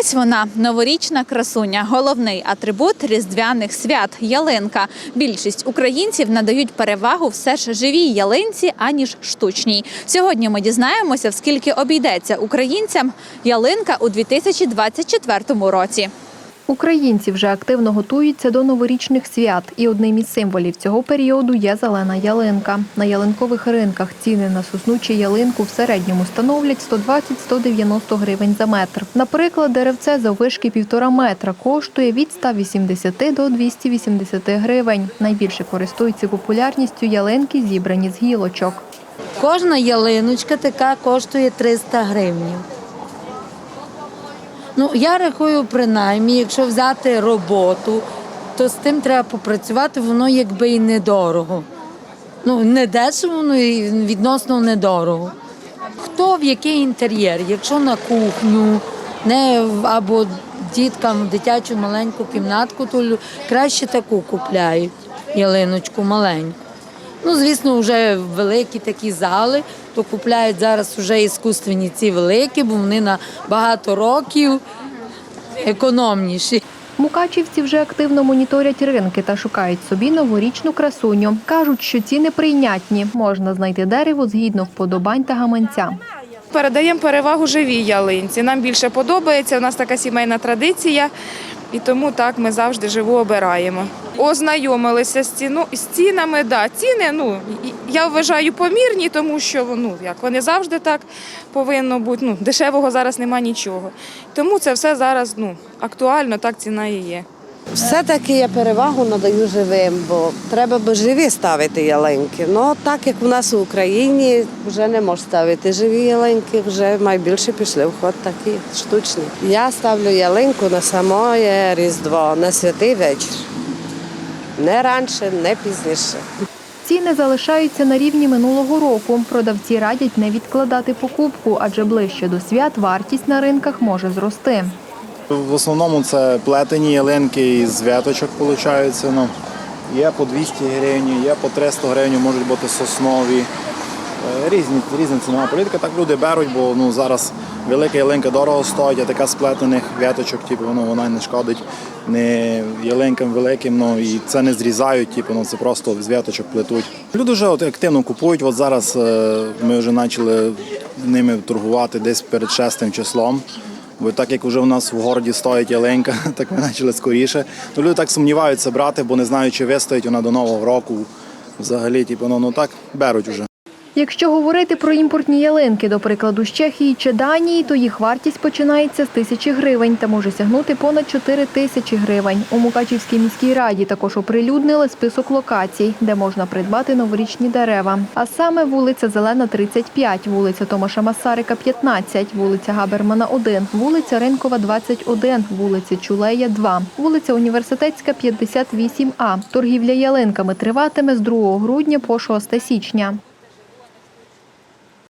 Ось вона новорічна красуня, головний атрибут різдвяних свят ялинка. Більшість українців надають перевагу все ж живій ялинці аніж штучній. Сьогодні ми дізнаємося, в скільки обійдеться українцям ялинка у 2024 році. Українці вже активно готуються до новорічних свят, і одним із символів цього періоду є зелена ялинка. На ялинкових ринках ціни на сосну чи ялинку в середньому становлять 120-190 гривень за метр. Наприклад, деревце заввишки півтора метра коштує від 180 до 280 гривень. Найбільше користуються популярністю ялинки, зібрані з гілочок. Кожна ялиночка така коштує 300 гривень. Ну, я рахую, принаймні, якщо взяти роботу, то з тим треба попрацювати, воно якби і недорого. Ну, не дешево, ну і відносно недорого. Хто в який інтер'єр? Якщо на кухню, не або діткам в дитячу маленьку кімнатку, то краще таку купляють ялиночку маленьку. Ну, звісно, вже великі такі зали, то купляють зараз вже іскусственні ці великі, бо вони на багато років економніші. Мукачівці вже активно моніторять ринки та шукають собі новорічну красуню. Кажуть, що ціни прийнятні. Можна знайти дерево згідно вподобань та гаманця. Передаємо перевагу живій ялинці. Нам більше подобається, у нас така сімейна традиція, і тому так ми завжди живу обираємо. Ознайомилися з, ціну, з цінами. Да, ціни, ну, я вважаю, помірні, тому що ну, як вони завжди так повинно бути. Ну, дешевого зараз нема нічого. Тому це все зараз ну, актуально, так ціна і є. Все-таки я перевагу надаю живим, бо треба би живі ставити ялинки. Ну так як в нас в Україні вже не можна ставити живі ялинки, вже найбільше пішли в ход такі штучні. Я ставлю ялинку на самоє Різдво, на святий вечір. Не раніше, не пізніше. Ціни залишаються на рівні минулого року. Продавці радять не відкладати покупку, адже ближче до свят вартість на ринках може зрости. В основному це плетені ялинки із вяточок, виходить. Ну, є по 200 гривень, є по 300 гривень, можуть бути соснові. Е, Різні, різна цінова політика. Так люди беруть, бо ну, зараз велика ялинка дорого стоїть, а така з плетених вяточок, типу, воно, вона не шкодить не ялинкам великим, ну, і це не зрізають, типу, ну, це просто з вяточок плетуть. Люди вже от, активно купують. От зараз е, ми вже почали ними торгувати десь перед шестим числом. Бо так як вже у нас в городі стоїть ялинка, так ми почали скоріше. Ну, люди так сумніваються брати, бо не знають, чи вистоїть вона до Нового року. Взагалі, типу, ну, ну так беруть вже. Якщо говорити про імпортні ялинки, до прикладу, з Чехії чи Данії, то їх вартість починається з тисячі гривень та може сягнути понад 4 тисячі гривень. У Мукачівській міській раді також оприлюднили список локацій, де можна придбати новорічні дерева. А саме вулиця Зелена, 35, вулиця Томаша Масарика, 15, вулиця Габермана, 1, вулиця Ринкова, 21, вулиця Чулея, 2, вулиця Університетська, 58А. Торгівля ялинками триватиме з 2 грудня по 6 січня.